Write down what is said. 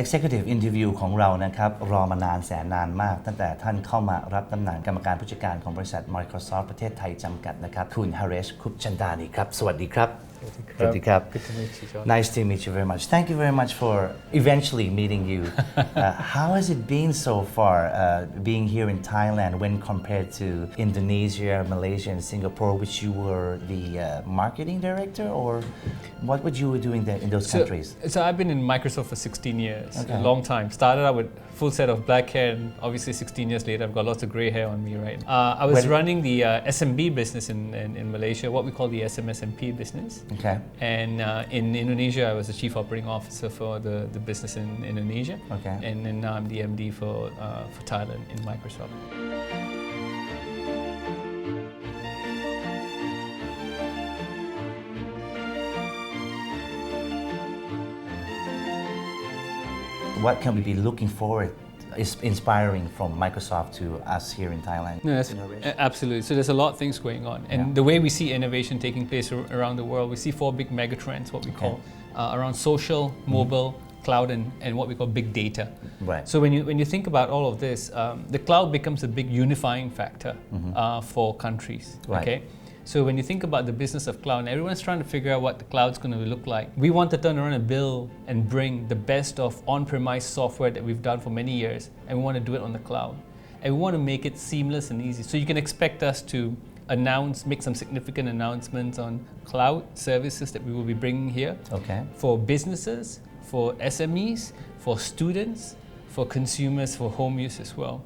Executive Interview ของเรานะครับ รอมานานแสนนานมาก ตั้งแต่ท่านเข้ามารับตำแหน่งกรรมการผู้จัดการของบริษัท Microsoft ประเทศไทยจำกัดนะครับ คุณฮาริชคุปชันดานีครับ สวัสดีครับ Pratikap. Um, good to meet you, John. Nice to meet you very much. Thank you very much for eventually meeting you. uh, how has it been so far uh, being here in Thailand when compared to Indonesia, Malaysia, and Singapore, which you were the uh, marketing director, or what would you were doing there in those so, countries? So I've been in Microsoft for 16 years, okay. a long time. Started out with full set of black hair, and obviously 16 years later, I've got lots of grey hair on me, right? Uh, I was when running the uh, SMB business in, in, in Malaysia, what we call the SMSMP business. Okay. And uh, in Indonesia, I was the chief operating officer for the, the business in Indonesia. Okay. And then now I'm the MD for, uh, for Thailand in Microsoft. What can we be looking forward, is inspiring from Microsoft to us here in Thailand? No, that's Innovation. absolutely. So there's a lot of things going on, and Yeah. the way we see innovation taking place ar- around the world, we see four big mega trends, what we call uh, around social, mobile, cloud, and, and what we call big data. Right. So when you when you think about all of this, um, the cloud becomes a big unifying factor uh, for countries. Right. Okay. So when you think about the business of cloud, and everyone's trying to figure out what the cloud's going to look like. We want to turn around and build and bring the best of on-premise software that we've done for many years, and we want to do it on the cloud. And we want to make it seamless and easy. So you can expect us to announce, make some significant announcements on cloud services that we will be bringing here Okay. for businesses, for SMEs, for students, for consumers, for home use as well.